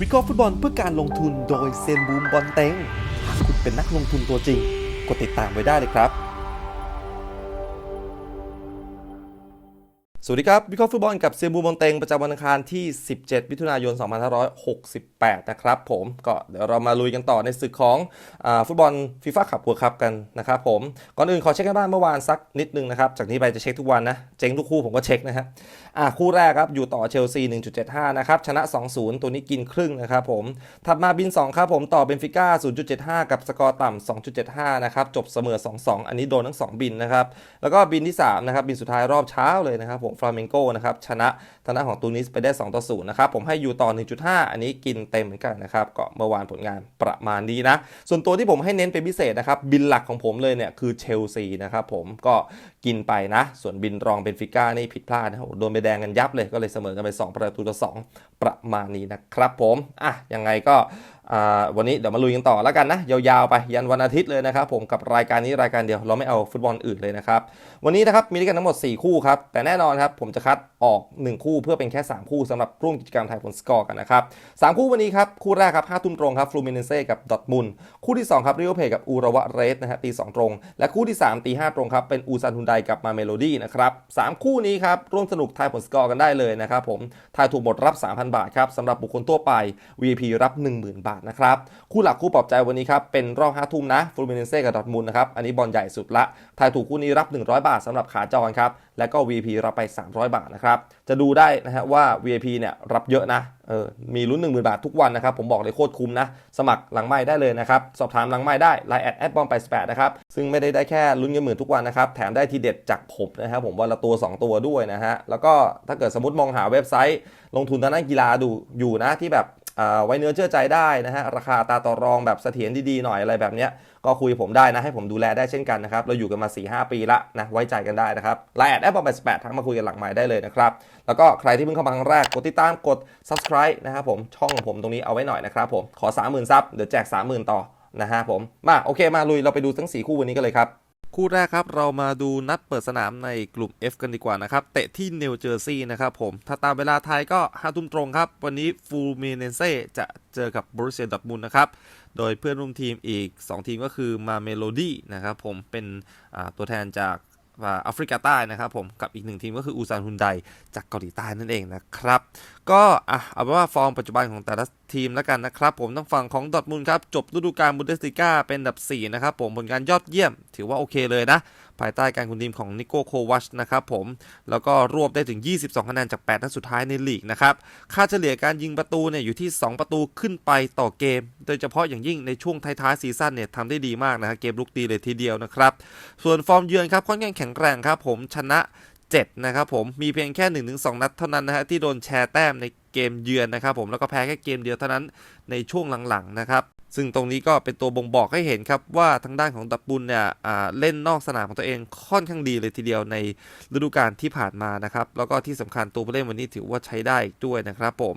วิเคราะห์ฟุตบอลเพื่อการลงทุนโดยเซนบูมบอลเต็งหากคุณเป็นนักลงทุนตัวจริง กดติดตามไว้ได้เลยครับ สวัสดีครับวิเคราะห์ฟุตบอลกับเซนบูมบอลเตงประจำวันอังคารที่ 17 มิถุนายน 2568 นะครับผมก็เดี๋ยวเรามาลุยกันต่อในศึกของอฟุตบอลฟีฟ่าขับหัวครับกันนะครับผม ก่อนอื่นขอเช็คกันบ้านเมื่อวานสักนิดนึงนะครับ จากนี้ไปจะเช็คทุกวันนะ เจ๊งทุกคู่ผมก็เช็คนะครับอะคู่แรกครับ อยู่ต่อเชลซี 1.75 นะครับ ชนะ 2-0 ตัวนี้กินครึ่งนะครับผม ถัดมาบิน 2 ครับผมต่อเบนฟิก้า 0.75 กับสกอร์ต่ำ2.75 นะครับจบเสมอ 2-2 อันนี้โดนทั้ง 2 บินนะครับแล้วก็บินที่3นะครับบินสุดท้ายรอบเช้าเลยนะครับผมฟลาเมงโกนะครับชนะทางด้านของตูนิสไปได้ 2 ต่อ0นะครับผมให้อยู่ต่อ 1.5 อันนี้กินเต็มเหมือนกันนะครับก็เมื่อวานผลงานประมาณนี้นะ ส่วนตัวที่ผมให้เน้นเป็นพิเศษนะครับบินหลักของผมเลยเนี่ยคือเชลซีนะครับผมก็กินไปนะ ส่วนบินรองเบนฟิก้านี่ผิดพลาดนะโดนไปแดงกันยับเลยก็เลยเสมอกันไป 2 ประตูต่อ2ประมาณนี้นะครับผมอะยังไงก็ วันนี้เดี๋ยวมาลุยกันต่อแล้วกันนะ ยาวๆไปยันวันอาทิตย์เลยนะครับผมกับรายการนี้รายการเดียวเราไม่เอาฟุตบอลอื่นเลยนะครับ วันนี้นะครับมีด้วยกันทั้งหมด 4 คู่ครับ แต่แน่นอนครับผมจะคัดออก 1 คู่เพื่อเป็นแค่ 3 คู่สำหรับร่วมกิจกรรมไทยผลสกอร์กันนะครับ3คู่วันนี้ครับคู่แรกครับ5ทุ่มตรงครับฟลูมินเซ่กับดอทมุนคู่ที่2ครับริโอเพกับอูรวะเรสนะฮะตี2ตรง และคู่ที่3ตี5ตรงครับเป็นอูซันฮุนไดกับมาเมโลดี้นะครับสามคู่นี้ครับร่วมสนุกทายผลสกอร์กันได้เลยนะครับผมทายถูกหมดรับ 3,000 บาทครับสำหรับบุคคลทั่วไป VIP รับ 10,000 บาทนะครับคู่หลักคู่ปลอบใจวันนี้ครับเป็นรอบ5ทุ่มนะฟลูมิเนเซ่กับดอทมุนนะครับอันนี้บอลใหญ่สุดละทายถูกคู่นี้รับ 100 บาทสำหรับขาจรครับและก็ VP รับไป 300 บาทนะครับจะดูได้นะฮะว่า VIP เนี่ยรับเยอะนะเออมีลุ้น10,000 บาททุกวันนะครับผมบอกเลยโคตรคุ้มนะ สมัครหลังไม้ได้เลยนะครับ สอบถามหลังไม้ได้ไลน์แอดแอดบอมไปสแปดนะครับ ซึ่งไม่ได้ได้แค่ลุ้นเงินหมื่นทุกวันนะครับ แถมได้ทีเด็ดจากผมนะครับผมวันละตัว 2 ตัวด้วยนะฮะ แล้วก็ถ้าเกิดสมมติมองหาเว็บไซต์ ลงทุนทางด้านกีฬาดูอยู่นะที่แบบ ไว้เนื้อเชื่อใจได้นะฮะราคาตาต่อรองแบบเสถียรดีๆหน่อยอะไรแบบเนี้ยก็คุยผมได้นะให้ผมดูแลได้เช่นกันนะครับเราอยู่กันมา 4-5 ปีละนะไว้ใจกันได้นะครับไลน์แอดแอดบอมไปสทักมาคุยกันหลังไม้ได้เลยนะครับแล้วก็ใครที่เพิ่งเข้ามาครั้งแรกกดติดตามกด subscribe นะครับผมช่องของผมตรงนี้เอาไว้หน่อยนะครับผมขอ 30,000ซับเดี๋ยวแจก 30,000 ต่อนะฮะผมมาโอเคมาลุยเราไปดูทั้ง 4 คู่วันนี้กันเลยครับ คู่แรกครับเรามาดูนัดเปิดสนามในกลุ่ม F กันดีกว่านะครับ เตะที่นิวเจอร์ซีย์นะครับผม ถ้าตามเวลาไทยก็5ทุ่มตรงครับ วันนี้ฟูลเมเนเซ่จะเจอกับบรูเซียดอร์ทมุนนะครับ โดยเพื่อนร่วมทีมอีก 2 ทีมก็คือมาเมโลดี้นะครับผมเป็นตัวแทนจากแอฟริกาใต้นะครับผมกับอีกหนึ่งทีมก็คืออูซานฮุนไดจากเกาหลีใต้นั่นเองนะครับ ก็อะเอาเป็นว่าฟอร์มปัจจุบันของแต่ละทีมแล้วกันนะครับ ผมต้องฝั่งของดอทมุนครับจบฤดูกาลบุนเดสลิก้าเป็นอันดับ 4 นะครับผมผลงานยอดเยี่ยม ถือว่าโอเคเลยนะ ภายใต้การคุมทีมของนิโก้โควัชนะครับผม แล้วก็รวบได้ถึง 22 คะแนนจาก 8 นัดสุดท้ายในลีกนะครับ ค่าเฉลี่ยการยิงประตูเนี่ยอยู่ที่ 2 ประตูขึ้นไปต่อเกม โดยเฉพาะอย่างยิ่งในช่วงท้ายๆซีซั่นเนี่ยทำได้ดีมากนะฮะเกมลุกดีเลยทีเดียวนะครับส่วนฟอร์มเยือนครับค่อนข้างแข็งแกร่งครับผมชนะ 7 นะครับผม มีเพียงแค่ 1-2 นัดเท่านั้นนะฮะที่โดนแชร์แต้มในเกมเยือนนะครับผมแล้วก็แพ้แค่เกมเดียวเท่านั้นในช่วงหลังๆนะครับ ซึ่งตรงนี้ก็เป็นตัวบ่งบอกให้เห็นครับว่าทางด้านของดับบุญเนี่ยเล่นนอกสนามของตัวเองค่อนข้างดีเลยทีเดียวในฤดูกาลที่ผ่านมานะครับ แล้วก็ที่สำคัญตัวผู้เล่นวันนี้ถือว่าใช้ได้อีกด้วยนะครับผม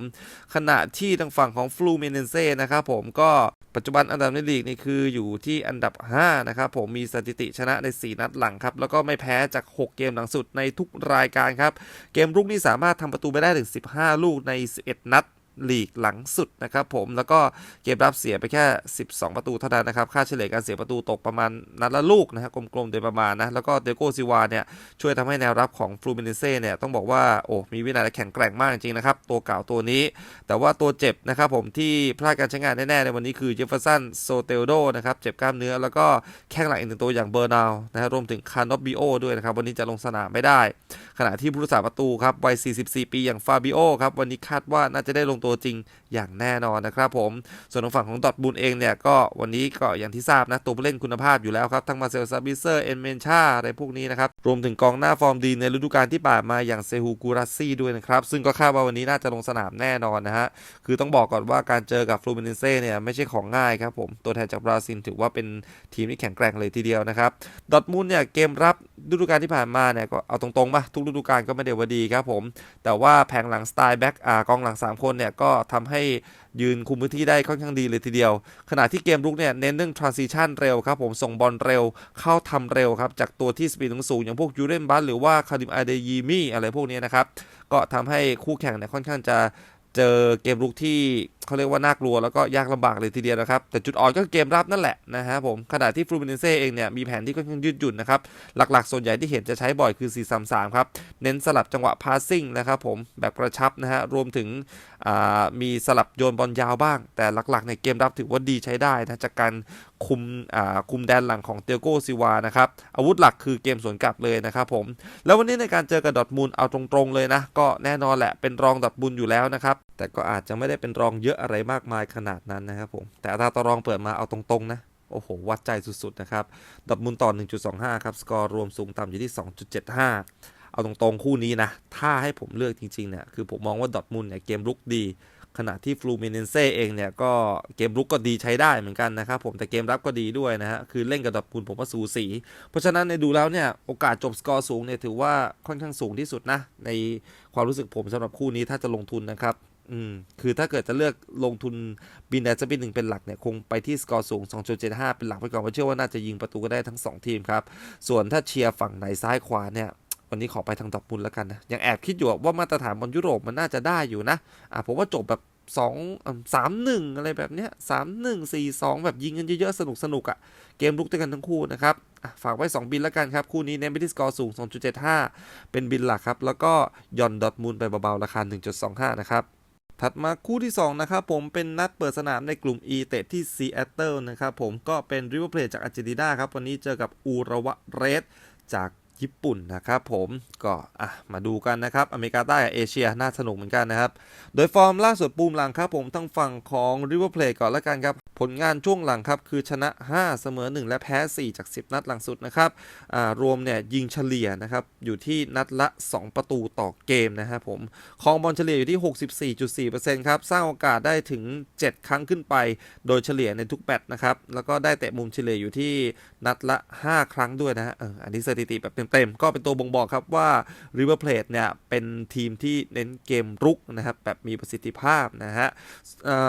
ขณะที่ทางฝั่งของฟลูเมเนเซ่นะครับผมก็ปัจจุบันอันดับในลีกนี่คืออยู่ที่อันดับ 5 นะครับผมมีสถิติชนะใน 4 นัดหลังครับ แล้วก็ไม่แพ้จาก 6 เกมหลังสุดในทุกรายการครับ เกมรุกนี่สามารถทำประตูไปได้ถึง 15 ลูกใน 11 นัด ลีกหลังสุดนะครับผมแล้วก็เกมรับเสียไปแค่ 12 ประตูเท่านั้นนะครับ ค่าเฉลี่ยการเสียประตูตกประมาณนัดละลูกนะฮะกลมๆโดยประมาณนะ แล้วก็เดโกซิวาเนี่ยช่วยทำให้แนวรับของฟลูมินเซ่เนี่ยต้องบอกว่าโอ้มีวินัยและแข็งแกร่งมากจริงๆนะครับ ตัวเก่าตัวนี้ แต่ว่าตัวเจ็บนะครับผมที่พลาดการใช้งานแน่ๆในวันนี้คือเจฟเฟอร์สันโซเตลโดนะครับเจ็บกล้ามเนื้อแล้วก็แข้งหลังอีกหนึ่งตัวอย่างเบอร์นาวนะฮะรวมถึงคาร์นอบบิโอด้วยนะครับวันนี้จะลงสนามไม่ได้ ขณะที่ผู้รักษาประตูครับวัย 44 ปีอย่างฟาบิโอครับวันนี้คาดว่าน่าจะได้ลงตัวจริงอย่างแน่นอนนะครับผมส่วนทางฝั่งของดอทบุญเองเนี่ยก็วันนี้ก็อย่างที่ทราบนะตัวผู้เล่นคุณภาพอยู่แล้วครับทั้งมาเซลซาบิเซอร์เอ็นเมนชาอะไรพวกนี้นะครับ รวมถึงกองหน้าฟอร์มดีในฤดูกาลที่ผ่านมาอย่างเซฮูกูรัสซี่ด้วยนะครับ ซึ่งก็คาดว่าวันนี้น่าจะลงสนามแน่นอนนะฮะ คือต้องบอกก่อนว่าการเจอกับฟลูมินเซ่เนี่ยไม่ใช่ของง่ายครับผม ตัวแทนจากบราซิลถือว่าเป็นทีมที่แข็งแกร่งเลยทีเดียวนะครับดอทมุนเนี่ยเกมรับฤดูกาลที่ผ่านมาเนี่ยก็เอาตรงๆป่ะทุกฤดูกาลก็ไม่ได้ว่ดีครับผม แต่ว่าแผงหลังสไตล์แบ็กอ่ากองหลัง 3 คนเนี่ยก็ทำให้ ยืนคุมพื้นที่ได้ค่อนข้างดีเลยทีเดียว ขณะที่เกมรุกเนี่ยเน้นเรื่อง transition เร็วครับผมส่งบอลเร็วเข้าทำเร็วครับ จากตัวที่สปีดสูงอย่างพวกยูเรนบัสหรือว่าคาริมอาเดยีมี่อะไรพวกนี้นะครับ ก็ทำให้คู่แข่งเนี่ยค่อนข้างจะ เจอเกมรุกที่เขาเรียกว่าน่ากลัวแล้วก็ยากลำบากเลยทีเดียวนะครับ แต่จุดอ่อนก็เกมรับนั่นแหละนะฮะผมขณะที่ฟลูมินเซ่เองเนี่ยมีแผนที่ค่อนข้างยืดหยุ่นนะครับ หลักๆ ส่วนใหญ่ที่เห็นจะใช้บ่อยคือ 4-3-3 ครับ เน้นสลับจังหวะพาสซิ่งนะครับผมแบบกระชับนะฮะรวมถึงมีสลับโยนบอลยาวบ้าง แต่หลักๆในเกมรับถือว่าดีใช้ได้นะจากการ คุมอ่าคุมแดนหลังของเตียโกซิวานะครับอาวุธหลักคือเกมสวนกลับเลยนะครับผม แล้ววันนี้ในการเจอกับดอทมูลเอาตรงๆเลยนะ ก็แน่นอนแหละเป็นรองดอทมูลอยู่แล้วนะครับ แต่ก็อาจจะไม่ได้เป็นรองเยอะอะไรมากมายขนาดนั้นนะครับผม แต่อัตราต่อรองเปิดมาเอาตรงๆนะโอ้โห วัดใจสุด ๆ นะครับดอทมูลต่อ 1.25 ครับ สกอร์รวมสูงต่ำอยู่ที่ 2.75 เอาตรง ๆ คู่นี้นะ ถ้าให้ผมเลือกจริง ๆ เนี่ย คือผมมองว่าดอทมูลเนี่ย เกมรุกดี ขณะที่ฟลูมิเนเซ่เองเนี่ยก็เกมรุกก็ดีใช้ได้เหมือนกันนะครับผมแต่เกมรับก็ดีด้วยนะฮะคือเล่นกับดอร์ทมูลผมว่าสูสี เพราะฉะนั้นในดูแล้วเนี่ยโอกาสจบสกอร์สูงเนี่ยถือว่าค่อนข้างสูงที่สุดนะ ในความรู้สึกผมสำหรับคู่นี้ถ้าจะลงทุนนะครับอืมคือถ้าเกิดจะเลือกลงทุนบินแดจะบินหนึ่งเป็นหลักเนี่ย คงไปที่สกอร์สูง 2.75 เป็นหลักไปก่อนเพราะเชื่อว่าน่าจะยิงประตูก็ได้ทั้ง 2 ทีมครับ ส่วนถ้าเชียร์ฝั่งไหนซ้ายขวาเนี่ย วันนี้ขอไปทางดอทมุนแล้วกันนะ ยังแอบคิดอยู่ว่ามาตรฐานบอลยุโรปมันน่าจะได้อยู่นะ อะผมว่าจบแบบ2 3 1อะไรแบบเนี้ย3 1 4 2แบบยิงกันเยอะๆ สนุกสนุกๆอะ่ะ เกมลุกด้วยกันทั้งคู่นะครับ ฝากไว้ 2 บินแล้วกันครับ คู่นี้เน้นไปที่สกอร์สูง 2.75 เป็นบินหลักครับ แล้วก็ย่อนดอทมุนด์ไปเบาๆ ราคา 1.25 นะครับถัดมาคู่ที่ 2 นะครับผมเป็นนัดเปิดสนามในกลุ่ม E เตะที่ซีแอตเทิลนะครับผมก็เป็นริเวอร์เพลจากอาร์เจนตินาครับ วันนี้เจอกับอูระวะเรสจาก ญี่ปุ่นนะครับผมก็อะมาดูกันนะครับ อเมริกาใต้กับเอเชียน่าสนุกเหมือนกันนะครับ โดยฟอร์มล่าสุดปูมหลังครับผมทั้งฝั่งของริเวอร์เพลก่อนละกันครับ ผลงานช่วงหลังครับคือชนะ 5 เสมอ 1 และแพ้ 4 จาก 10 นัดหลังสุดนะครับรวมเนี่ยยิงเฉลี่ยนะครับอยู่ที่นัดละ 2 ประตูต่อเกมนะครับผมครองบอลเฉลี่ยอยู่ที่ 64.4%ครับสร้างโอกาสได้ถึง 7 ครั้งขึ้นไป โดยเฉลี่ยในทุกแมตนะครับแล้วก็ได้เตะมุมเฉลี่ยอยู่ที่นัดละ 5 ครั้งด้วยนะฮะอันนี้สถิติแบบเต็มๆ ก็เป็นตัวบ่งบอกครับว่า River Plate เนี่ยเป็นทีมที่เน้นเกมรุกนะครับแบบมีประสิทธิภาพนะฮะ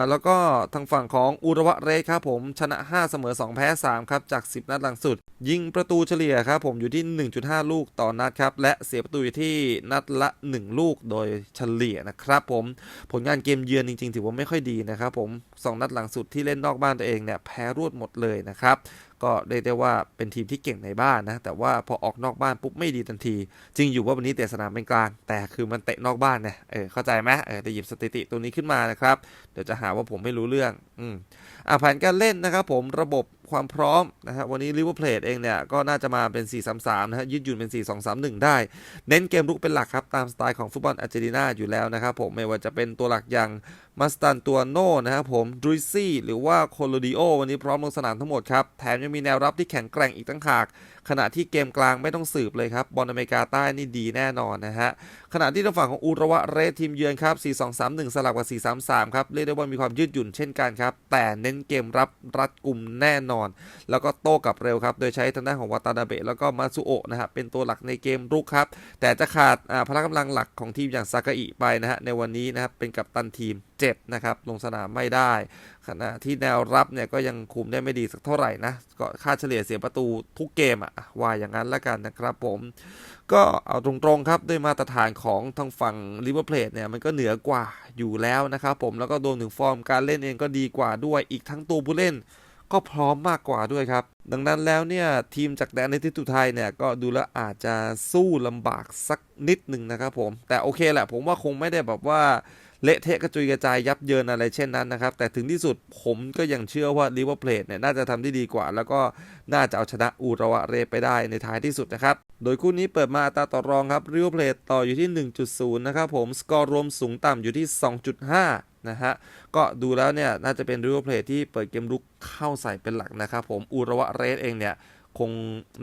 แล้วก็ทางฝั่งของอุระวะเรสครับผมชนะ 5 เสมอ 2 แพ้ 3 ครับ จาก 10 นัดหลังสุด ยิงประตูเฉลี่ยครับผมอยู่ที่ 1.5 ลูกต่อนัดครับ และเสียประตูอยู่ที่นัดละ 1 ลูกโดยเฉลี่ยนะครับผมผลงานเกมเยือนจริงๆ ถือว่าไม่ค่อยดีนะครับผม 2 นัดหลังสุดที่เล่นนอกบ้านตัวเองเนี่ยแพ้รวดหมดเลยนะครับ ก็เรียกได้ว่าเป็นทีมที่เก่งในบ้านนะ แต่ว่าพอออกนอกบ้านปุ๊บไม่ดีทันที จริงอยู่ว่าวันนี้เตะสนามเป็นกลาง แต่คือมันเตะนอกบ้านเนี่ยเออเข้าใจไหมเออแต่หยิบสถิติตัวนี้ขึ้นมานะครับ เดี๋ยวจะหาว่าผมไม่รู้เรื่อง อืมอะแผนการเล่นนะครับผมระบบความพร้อมนะฮะวันนี้ลิเวอร์เพลเองเนี่ย ก็น่าจะมาเป็น 4-3-3 นะฮะยืดหยุ่นเป็น 4-2-3-1 ได้ เน้นเกมรุกเป็นหลักครับ ตามสไตล์ของฟุตบอลอาร์เจนตินาอยู่แล้วนะครับผมไม่ว่าจะเป็นตัวหลักอย่างมาสตันตัวโน่นะครับผมดริซี่ หรือว่าโคโลดิโอวันนี้พร้อมลงสนามทั้งหมดครับ แถมยังมีแนวรับที่แข็งแกร่งอีกตั้งหาก ขณะที่เกมกลางไม่ต้องสืบเลยครับ บอลอเมริกาใต้นี่ดีแน่นอนนะฮะ ขณะที่ทางฝั่งของอูระวะเรสทีมเยือนครับ 4-2-3-1 สลับกับ 4-3-3 ครับ เรียกได้ว่ามีความยืดหยุ่นเช่นกันครับ แต่เน้นเกมรับรัดกลุ่มแน่นอน แล้วก็โต้กลับเร็วครับ โดยใช้ทางด้านของวาตานาเบะแล้วก็มาซุโอะนะครับเป็นตัวหลักในเกมรุกครับ แต่จะขาดพละกำลังหลักของทีมอย่างซากาอิไปนะฮะในวันนี้นะครับเป็นกัปตันทีมเจ็บนะครับลงสนามไม่ได้ ขณะที่แนวรับเนี่ยก็ยังคุมได้ไม่ดีสักเท่าไหร่นะก็ค่าเฉลี่ยเสียประตูทุกเกมอะว่าอย่างนั้นละกันนะครับผมก็เอาตรงๆครับด้วยมาตรฐานของทางฝั่งลิเวอร์เพลทเนี่ยมันก็เหนือกว่าอยู่แล้วนะครับผมแล้วก็รวมถึงฟอร์มการเล่นเองก็ดีกว่าด้วยอีกทั้งตัวผู้เล่น ก็พร้อมมากกว่าด้วยครับ ดังนั้นแล้วเนี่ย ทีมจากแดนในทิศไทยเนี่ย ก็ดูแล้วอาจจะสู้ลำบากสักนิดหนึ่งนะครับผม แต่โอเคแหละผมว่าคงไม่ได้แบบว่า เละเทะกระจุยกระจายยับเยินอะไรเช่นนั้นนะครับ แต่ถึงที่สุดผมก็ยังเชื่อว่าลิเวอร์เพลทเนี่ยน่าจะทำได้ดีกว่า แล้วก็น่าจะเอาชนะอูระวะเรไปได้ในท้ายที่สุดนะครับ โดยคู่นี้เปิดมาอัตราต่อรองครับริเวอร์เพลทต่ออยู่ที่ 1.0 นะครับผมสกอร์รวมสูงต่ำอยู่ที่ 2.5นะฮะก็ดูแล้วเนี่ยน่าจะเป็นริเวอร์เพลทที่เปิดเกมรุกเข้าใส่เป็นหลักนะครับผมอูระวะเรสเองเนี่ยคง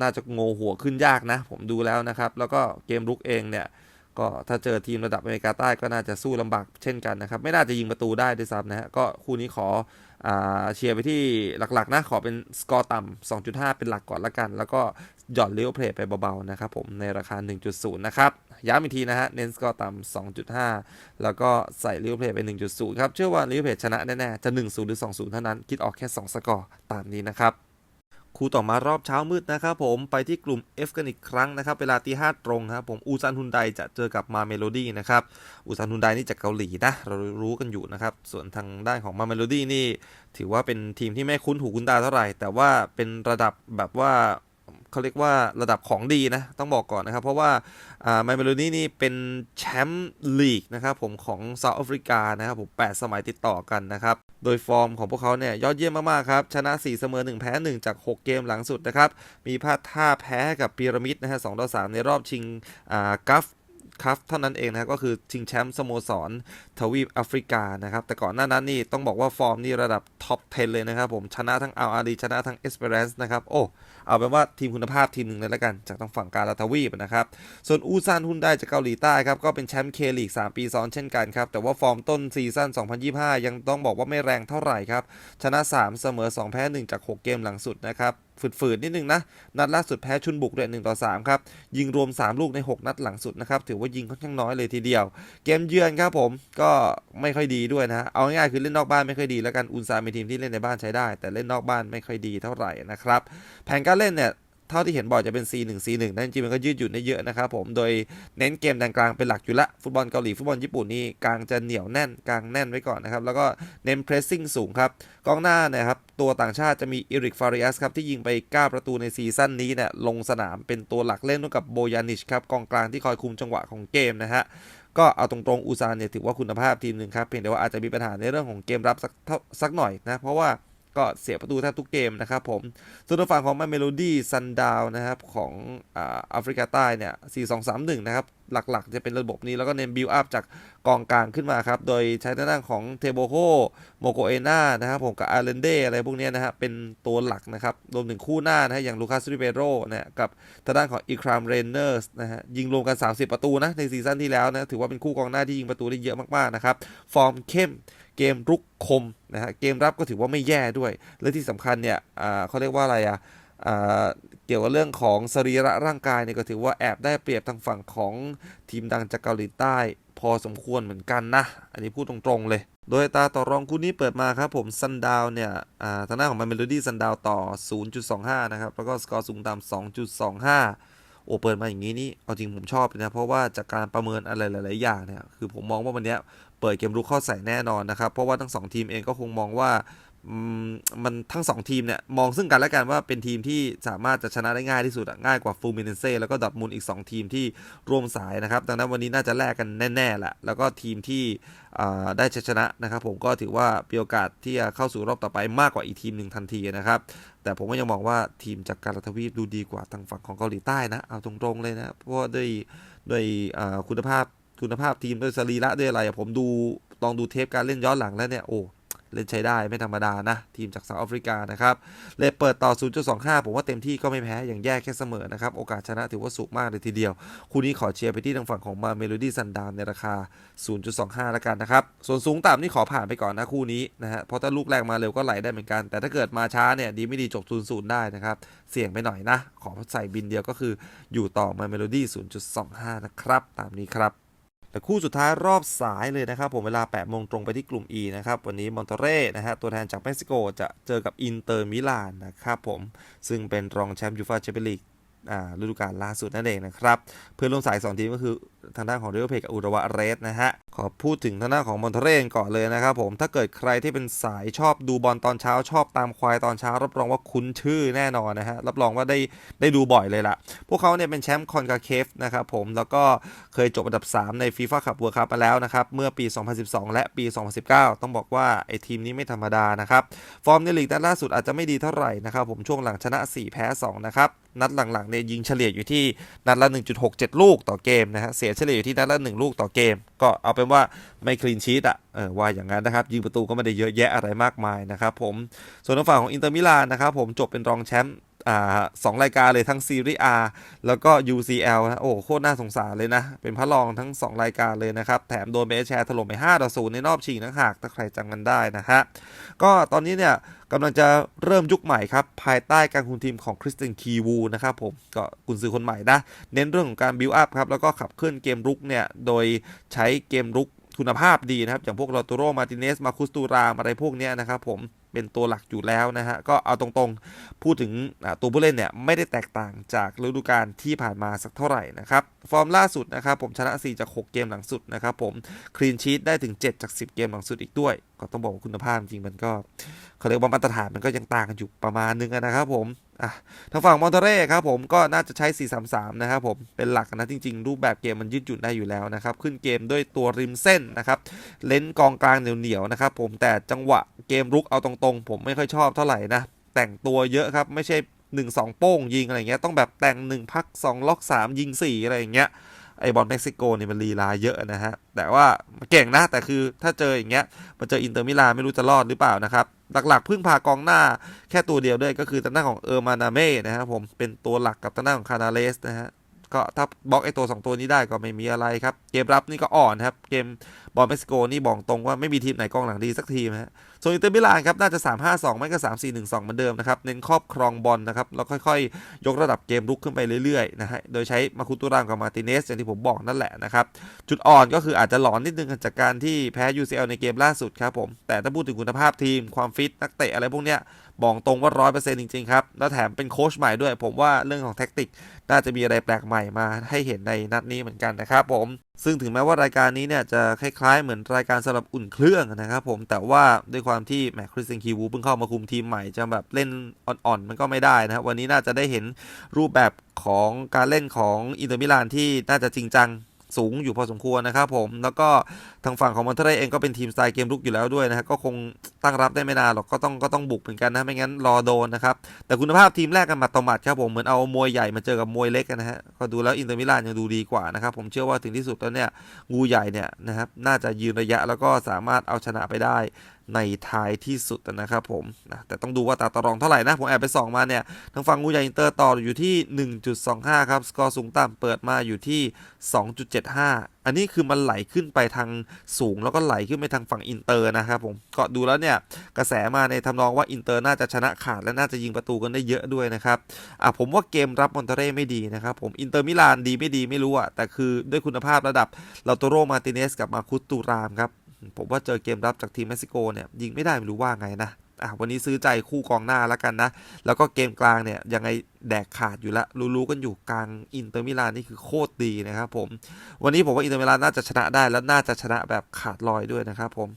น่าจะโงหัวขึ้นยากนะ ผมดูแล้วนะครับ แล้วก็เกมรุกเองเนี่ย ก็ถ้าเจอทีมระดับอเมริกาใต้ก็น่าจะสู้ลำบากเช่นกันนะครับ ไม่น่าจะยิงประตูได้ด้วยซ้ำนะฮะก็คู่นี้ขอเชียร์ไปที่หลักๆนะขอเป็นสกอร์ต่ำ 2.5 เป็นหลักก่อนละกัน แล้วก็หย่อนเลี้ยวเพลทไปเบาๆนะครับผมในราคา 1.0 นะครับย้ำอีกทีนะฮะเน้นสกอร์ต่ำ 2.5 แล้วก็ใส่เลี้ยวเพลทไป 1.0 ครับ เชื่อว่าเลี้ยวเพลทชนะแน่ๆ จะ 1-0 หรือ 2-0 เท่านั้น คิดออกแค่ 2 สกอร์ตามนี้นะครับ คู่ต่อมารอบเช้ามืดนะครับผมไปที่กลุ่ม F กันอีกครั้งนะครับ เวลาตีห้าตรงครับผมอูซันฮุนไดจะเจอกับมาเมโลดี้นะครับอูซันฮุนไดนี่จากเกาหลีนะเรารู้กันอยู่นะครับ ส่วนทางด้านของมาเมโลดี้นี่ ถือว่าเป็นทีมที่ไม่คุ้นหูคุ้นตาเท่าไหร่ แต่ว่าเป็นระดับแบบว่า เขาเรียกว่าระดับของดีนะ ต้องบอกก่อนนะครับ เพราะว่าไมเมโลดี้นี่เป็นแชมป์ลีกนะครับผมของเซาท์แอฟริกานะครับผม 8 สมัยติดต่อกันนะครับ โดยฟอร์มของพวกเขาเนี่ยยอดเยี่ยมมากๆครับ ชนะ 4 เสมอ 1 แพ้ 1 จาก 6 เกมหลังสุดนะครับ มีพลาดท่าแพ้กับพีระมิดนะฮะ2ต่อ 3 ในรอบชิงกัฟคัฟเท่านั้นเองนะก็คือชิงแชมป์สโมสรทวีปแอฟริกานะครับ แต่ก่อนหน้านั้นนี่ต้องบอกว่าฟอร์มนี่ระดับท็อป 10 เลยนะครับผม ชนะทั้งอาอารีชนะทั้งเอสเปรนซ์นะครับ โอ้ เอาเป็นว่าทีมคุณภาพทีมหนึ่งเลยละกัน จากทางฝั่งการลาทวีปนะครับ ส่วนอูซานฮุนไดจากเกาหลีใต้ครับ ก็เป็นแชมป์เคลีก3 ปีซ้อนเช่นกันครับ แต่ว่าฟอร์มต้นซีซั่น 2025 ยังต้องบอกว่าไม่แรงเท่าไหร่ครับ ชนะ 3 เสมอ 2 แพ้ 1 จาก 6 เกมหลังสุดนะครับฝืดๆนิดนึงนะ นัดล่าสุดแพ้ชุนบุกด้วย1ต่อ3ครับ ยิงรวม 3 ลูกใน 6 นัดหลังสุดนะครับ ถือว่ายิงค่อนข้างน้อยเลยทีเดียว เกมเยือนครับผมก็ไม่ค่อยดีด้วยนะ เอาง่ายๆคือเล่นนอกบ้านไม่ค่อยดีแล้วกันอุนซาเป็นทีมที่เล่นในบ้านใช้ได้ แต่เล่นนอกบ้านไม่ค่อยดีเท่าไหร่นะครับ แผนการเล่นเนี่ยเท่าที่เห็นบ่อยจะเป็น C1 C1 นั่นจริงมันก็ยืดหยุ่นได้เยอะนะครับผม โดยเน้นเกมแดนกลางเป็นหลักอยู่ละ ฟุตบอลเกาหลี ฟุตบอลญี่ปุ่นนี่กลางจะเหนียวแน่นกลางแน่นไว้ก่อนนะครับ แล้วก็เน้นเพรสซิ่งสูงครับ กองหน้านี่ยครับ ตัวต่างชาติจะมีอิริกฟาริอัสครับ ที่ยิงไป 9 ประตูในซีซั่นนี้เนี่ยลงสนามเป็นตัวหลักเล่นร่วมกับโบยานิชครับกองกลางที่คอยคุมจังหวะของเกมนะฮะก็เอาตรงๆอูซานเนี่ยถือว่าคุณภาพทีมหนึ่งครับเพียงแต่ว่าอาจจะมีปัญหาในเรื่องของเกมรับสักสักหน่อยนะเพราะว่า ก็เสียประตูแทบทุกเกมนะครับผม ส่วนทางฝั่งของมาเมโลดี้ซันดาวนะครับของแอฟริกาใต้เนี่ย4-2-3-1 นะครับ หลักๆจะเป็นระบบนี้แล้วก็เน้นบิลอัพจากกองกลางขึ้นมาครับ โดยใช้ทางด้านของเทโบโคโมโกเอนานะครับผมกับอาร์เลนเดอะไรพวกนี้นะฮะเป็นตัวหลักนะครับ รวมถึงคู่หน้านะฮะอย่างลูคัสริเบโรนะกับทางด้านของอีครามเรนเนอร์สนะฮะยิงรวมกัน 30 ประตูนะในซีซั่นที่แล้วนะถือว่าเป็นคู่กองหน้าที่ยิงประตูได้เยอะมากๆนะครับฟอร์มเข้ม เกมรุกคมนะฮะเกมรับก็ถือว่าไม่แย่ด้วย และที่สำคัญเนี่ยเขาเรียกว่าอะไรอะเกี่ยวกับเรื่องของสรีระร่างกายเนี่ยก็ถือว่าแอบได้เปรียบทางฝั่งของทีมดังจากเกาหลีใต้ พอสมควรเหมือนกันนะ อันนี้พูดตรงๆเลย โดยตาต่อรองคู่นี้เปิดมาครับผมซันดาวเนี่ยทางด้าของมันเมโลดี้ซันดาวต่อ 0.25 นะครับ แล้วก็สกอร์สูงต่ำ2.25 โอ้เปิดมาอย่างนี้นี่เอาจริงผมชอบเลยนะ เพราะว่าจากการประเมินอะไรหลาย ๆ อย่างเนี่ยคือผมมองว่าวันนี้ เปิดเกมรุกเข้าใส่แน่นอนนะครับ เพราะว่าทั้ง 2 ทีมเองก็คงมองว่ามันทั้ง 2 ทีมเนี่ยมองซึ่งกันและกันว่าเป็นทีมที่สามารถจะชนะได้ง่ายที่สุดง่ายกว่าฟูมินเซ่แล้วก็ดอทมูลอีก 2 ทีมที่ร่วมสายนะครับ ดังนั้นวันนี้น่าจะแลกกันแน่ๆแหละแล้วก็ทีมที่ได้ชัยชนะนะครับผมก็ถือว่ามีโอกาสที่จะเข้าสู่รอบต่อไปมากกว่าอีกทีมหนึ่งทันทีนะครับ แต่ผมก็ยังมองว่าทีมจากการทวีปดูดีกว่าทางฝั่งของเกาหลีใต้นะเอาตรงๆเลยนะเพราะด้วยด้วยคุณภาพ คุณภาพทีมด้วยสรีระด้วยอะไรผมดูลองดูเทปการเล่นย้อนหลังแล้วเนี่ยโอ้เล่นใช้ได้ไม่ธรรมดานะ ทีมจากเซาท์แอฟริกานะครับเลยเปิดต่อ 0.25 ผมว่าเต็มที่ก็ไม่แพ้ อย่างแย่แค่เสมอนะครับ โอกาสชนะถือว่าสูงมากเลยทีเดียว คู่นี้ขอเชียร์ไปที่ทางฝั่งของมาเมโลดี้ซันดามในราคา 0.25 แล้วกันนะครับ ส่วนสูงต่ำนี่ขอผ่านไปก่อนนะคู่นี้นะฮะเพราะถ้าลูกแรกมาเร็วก็ไหลได้เหมือนกัน แต่ถ้าเกิดมาช้าเนี่ยดีไม่ดีจบ 0-0 ได้นะครับเสี่ยงไปหน่อยนะ ขอใส่บินเดียวก็คือ อยู่ต่อมาเมโลดี้ 0.25 นะครับตามนี้ครับ แต่คู่สุดท้ายรอบสายเลยนะครับผมเวลา8โมงตรงไปที่กลุ่ม E นะครับ วันนี้มอนเตเร่นะฮะตัวแทนจากเม็กซิโกจะเจอกับอินเตอร์มิลานนะครับผม ซึ่งเป็นรองแชมป์ยูฟาแชมเปี้ยนลีก ฤดูกาลล่าสุดนั่นเองนะครับ เพื่อนร่วมสาย 2 ทีมก็คือทางด้านของเรอัลเพกับอุรวะเรสนะฮะ ขอพูดถึงทางด้านของมอนเทเรนก่อนเลยนะครับผม ถ้าเกิดใครที่เป็นสายชอบดูบอลตอนเช้าชอบตามควายตอนเช้า รับรองว่าคุ้นชื่อแน่นอนนะฮะ รับรองว่าได้ได้ดูบ่อยเลยล่ะ พวกเขาเนี่ยเป็นแชมป์คอนคาเคฟนะครับผม แล้วก็เคยจบอันดับ 3 ในฟีฟ่าคัพเวิร์คัพมาแล้วนะครับ เมื่อปี 2012 และปี 2019 ต้องบอกว่าไอ้ทีมนี้ไม่ธรรมดานะครับ ฟอร์มในลีกนัดล่าสุดอาจจะไม่ดีเท่าไหร่นะครับผม ช่วงหลังชนะ 4 แพ้ 2 นะครับ นัดหลังเนี่ยยิงเฉลี่ยอยู่ที่นัดละ 1.67 ลูกต่อเกมนะฮะเสียเฉลี่ยอยู่ที่นัดละ 1 ลูกต่อเกม ก็เอาเป็นว่าไม่คลีนชีตอะเออว่าอย่างนั้นนะครับ ยิงประตูก็ไม่ได้เยอะแยะอะไรมากมายนะครับผมส่วนทางฝั่งของอินเตอร์มิลานนะครับผมจบเป็นรองแชมป์ อ่าสองรายการเลยทั้งซีรีส์ R แล้วก็ UCL นะโอ้โคตรน่าสงสารเลยนะ เป็นพระรองทั้ง 2 รายการเลยนะครับ แถมโดนเบสแชร์ถล่มไป5ต่อ0ในรอบชิงนักหาก ถ้าใครจำกันได้นะฮะ ก็ตอนนี้เนี่ยกำลังจะเริ่มยุคใหม่ครับ ภายใต้การคุมทีมของคริสเตนคีวูนะครับผมก็กุนซือคนใหม่นะ เน้นเรื่องของการบิวอัพครับ แล้วก็ขับเคลื่อนเกมรุกเนี่ย โดยใช้เกมรุกคุณภาพดีนะครับ อย่างพวกลอตโรมาติเนสมาคุสตูรามอะไรพวกนี้นะครับผมเป็นตัวหลักอยู่แล้วนะฮะ ก็เอาตรงๆ พูดถึงตัวผู้เล่นเนี่ย ไม่ได้แตกต่างจากฤดูกาลที่ผ่านมาสักเท่าไหร่นะครับ ฟอร์มล่าสุดนะครับ ผมชนะ 4 จาก 6 เกมหลังสุดนะครับผม คลีนชีตได้ถึง 7 จาก 10 เกมหลังสุดอีกด้วย ก็ต้องบอกว่าคุณภาพจริงมันก็เขาเรียกว่ามาตรฐานมันก็ยังต่างกันอยู่ประมาณนึงนะครับผมทางฝั่งมอนเตเร่ครับผมก็น่าจะใช้ 4-3-3 นะครับผมเป็นหลักนะจริง ๆ รูปแบบเกมมันยืดหยุ่นได้อยู่แล้วนะครับ ขึ้นเกมด้วยตัวริมเส้นนะครับ เล่นกองกลางเหนียวๆนะครับผมแต่จังหวะเกมรุกเอาตรงๆ ผมไม่ค่อยชอบเท่าไหร่นะ แต่งตัวเยอะครับ ไม่ใช่ 1 2 โป้งยิงอะไรเงี้ย ต้องแบบแต่ง 1 พัก 2 ล็อก 3 ยิง 4 อะไรอย่างเงี้ย ไอบอลเม็กซิโกนี่มันลีลาเยอะนะฮะ แต่ว่าเก่งนะ แต่คือถ้าเจออย่างเงี้ยมาเจออินเตอร์มิลานไม่รู้จะรอดหรือเปล่านะครับ หลักๆพึ่งพากองหน้าแค่ตัวเดียวด้วยก็คือทางด้านของเออร์มานาเม่นะครับผม เป็นตัวหลักกับทางด้านของคานาเลสนะฮะ ก็ถ้าบล็อกไอตัว 2 ตัวนี้ได้ก็ไม่มีอะไรครับ เกมรับนี่ก็อ่อนครับ เกมบอลเม็กซิโกนี่บอกตรงว่าไม่มีทีมไหนกองหลังดีสักทีมฮะ ส่วนอินเตอร์มิลานครับน่าจะ 3-5-2 ไม่ก็ 3-4-1-2 เหมือนเดิมนะครับ เน้นครอบครองบอลนะครับ แล้วค่อยๆ ยกระดับเกมรุกขึ้นไปเรื่อยๆนะฮะ โดยใช้มาคุตุรามกับมาติเนสอย่างที่ผมบอกนั่นแหละนะครับ จุดอ่อนก็คืออาจจะหลอนนิดนึงจากการที่แพ้ UCL ในเกมล่าสุดครับผม แต่ถ้าพูดถึงคุณภาพทีมความฟิตนักเตะอะไรพวกเนี้ย บอกตรงว่า100%จริง ๆ ครับ แล้วแถมเป็นโค้ชใหม่ด้วย ผมว่าเรื่องของแท็กติก น่าจะมีอะไรแปลกใหม่มาให้เห็นในนัดนี้เหมือนกันนะครับผม ซึ่งถึงแม้ว่ารายการนี้เนี่ยจะคล้ายๆ เหมือนรายการสำหรับอุ่นเครื่องนะครับผม แต่ว่าด้วยความที่แหมคริสเซนคีวูเพิ่งเข้ามาคุมทีมใหม่จะแบบเล่นอ่อนๆมันก็ไม่ได้นะครับวันนี้น่าจะได้เห็นรูปแบบของการเล่นของอินเตอร์มิลานที่น่าจะจริงจัง สูงอยู่พอสมควรนะครับผมแล้วก็ทางฝั่งของมอนเทเรเองก็เป็นทีมสไตล์เกมรุกอยู่แล้วด้วยนะฮะก็คงตั้งรับได้ไม่นานหรอกก็ต้องก็ต้องบุกเหมือนกันนะไม่งั้นรอโดนนะครับแต่คุณภาพทีมแรกกันมาต่อมัดครับผมเหมือนเอามวยใหญ่มาเจอกับมวยเล็กนะฮะก็ดูแล้วอินเตอร์มิลานยังดูดีกว่านะครับผมเชื่อว่าถึงที่สุดแล้วเนี่ยงูใหญ่เนี่ยนะครับน่าจะยืนระยะแล้วก็สามารถเอาชนะไปได้ ในท้ายที่สุดนะครับผมนะแต่ต้องดูว่าตาตรองเท่าไหร่นะ ผมแอบไปส่องมาเนี่ยทางฝั่งงูใหญ่อินเตอร์ต่ออยู่ที่ 1.25 ครับ สกอร์สูงต่ำเปิดมาอยู่ที่ 2.75 อันนี้คือมันไหลขึ้นไปทางสูงแล้วก็ไหลขึ้นไปทางฝั่งอินเตอร์นะครับผมก็ดูแล้วเนี่ยกระแสมาในทำนองว่าอินเตอร์น่าจะชนะขาดและน่าจะยิงประตูกันได้เยอะด้วยนะครับอะผมว่าเกมรับมอนเตเร่ไม่ดีนะครับผมอินเตอร์มิลานดีไม่ดีไม่รู้อะแต่คือด้วยคุณภาพระดับลาโตโรมาติเนสกับมาคุสตูรามครับ ผมว่าเจอเกมรับจากทีมเม็กซิโกเนี่ยยิงไม่ได้ไม่รู้ว่าไงนะอะวันนี้ซื้อใจคู่กองหน้าแล้วกันนะ แล้วก็เกมกลางเนี่ยยังไงแดกขาดอยู่ละรู้ๆกันอยู่กลางอินเตอร์มิลานนี่คือโคตรดีนะครับผม วันนี้ผมว่าอินเตอร์มิลานน่าจะชนะได้แล้วน่าจะชนะแบบขาดลอยด้วยนะครับผม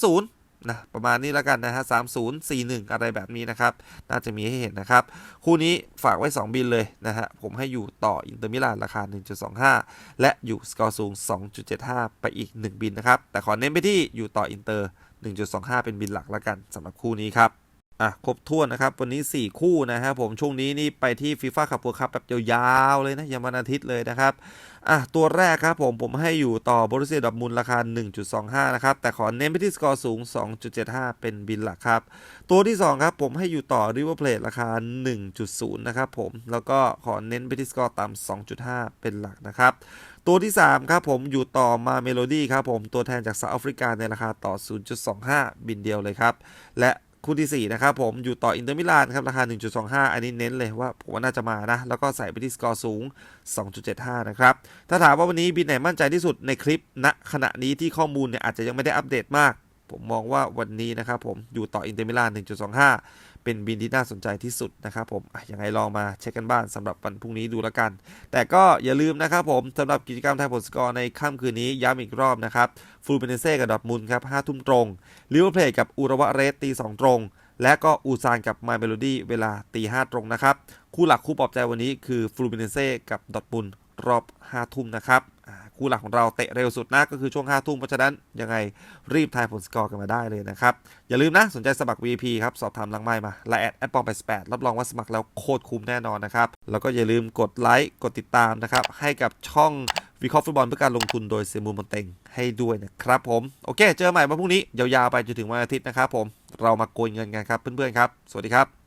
3-0 นะประมาณนี้แล้วกันนะฮะสามศูนย์สี่หนึ่งอะไรแบบนี้นะครับ น่าจะมีให้เห็นนะครับ คู่นี้ฝากไว้ 2 บินเลยนะฮะ ผมให้อยู่ต่ออินเตอร์มิลานราคา 1.25 และอยู่สกอร์สูง 2.75 ไปอีก 1 บินนะครับ แต่ขอเน้นไปที่อยู่ต่ออินเตอร์ 1.25 เป็นบินหลักแล้วกันสำหรับคู่นี้ครับ อะครบถ้วนนะครับวันนี้ 4 คู่นะครับผมช่วงนี้นี่ไปที่ฟีฟ่าขับ w ั r คัพแบบยาวๆเลยนะยังวันอาทิตย์เลยนะครับอะตัวแรกครับผมผมให้อยู่ต่อบรุเซียดอร์ทมุนด์ราคา 1.25 นะครับ แต่ขอเน้นไปที่สกอร์สูง 2.75 เป็นบินหลักครับ ตัวที่ 2 ครับผมให้อยู่ต่อริเวอร์เพลทราคา 1.0 นะครับผมแล้วก็ขอเน้นไปที่สกอร์ต่ำ2.5 เป็นหลักนะครับตัวที่ 3 ครับผมอยู่ต่อมาเมโลดี้ครับผมตัวแทนจากเซาท์แอฟริกาในราคาต่อ 0.25 บินเดียวเลยครับและ คู่ที่ 4 นะครับผมอยู่ต่ออินเตอร์มิลานครับราคา 1.25 อันนี้เน้นเลยว่าผมว่าน่าจะมานะ แล้วก็ใส่ไปที่สกอร์สูง 2.75 นะครับ ถ้าถามว่าวันนี้บินไหนมั่นใจที่สุดในคลิปณขณะนี้ที่ข้อมูลเนี่ยอาจจะยังไม่ได้อัปเดตมาก ผมมองว่าวันนี้นะครับผมอยู่ต่ออินเตอร์มิลาน 1.25 เป็นบินที่น่าสนใจที่สุดนะครับผมยังไงลองมาเช็คกันบ้านสำหรับวันพรุ่งนี้ดูแล้วกัน แต่ก็อย่าลืมนะครับผมสำหรับกิจกรรมทายผลสกอร์ในค่ำคืนนี้ย้ำอีกรอบนะครับฟูลเบเนเซ่กับดอทมุนครับ5ทุ่มตรงลิเวอร์เพลกับอูระวะเรสตี2ตรง และก็อูซานกับมาเมโลดี้เวลาตีห้าตรงนะครับคู่หลักคู่ปลอบใจวันนี้คือฟลูเบเนเซ่กับดอทมุนรอบ5ทุ่มนะครับ คู่หลักของเราเตะเร็วสุดนะก็คือช่วง5ทุ่มเพราะฉะนั้นยังไงรีบทายผลสกอร์กันมาได้เลยนะครับ อย่าลืมนะสนใจสมัคร VP ครับ สอบถามหลังไมค์มาไลน์แอดแอดปองไป8รับรองว่าสมัครแล้วโคตรคุ้มแน่นอนนะครับ แล้วก็อย่าลืมกดไลค์กดติดตามนะครับ ให้กับช่องวิเคราะห์ฟุตบอลเพื่อการลงทุนโดยเซมูมอนเต็งให้ด้วยนะครับผม โอเค เจอใหม่วันพรุ่งนี้ยาวๆไปจนถึงวันอาทิตย์นะครับผมเรามาโกยเงินกันครับเพื่อนๆครับ สวัสดีครับ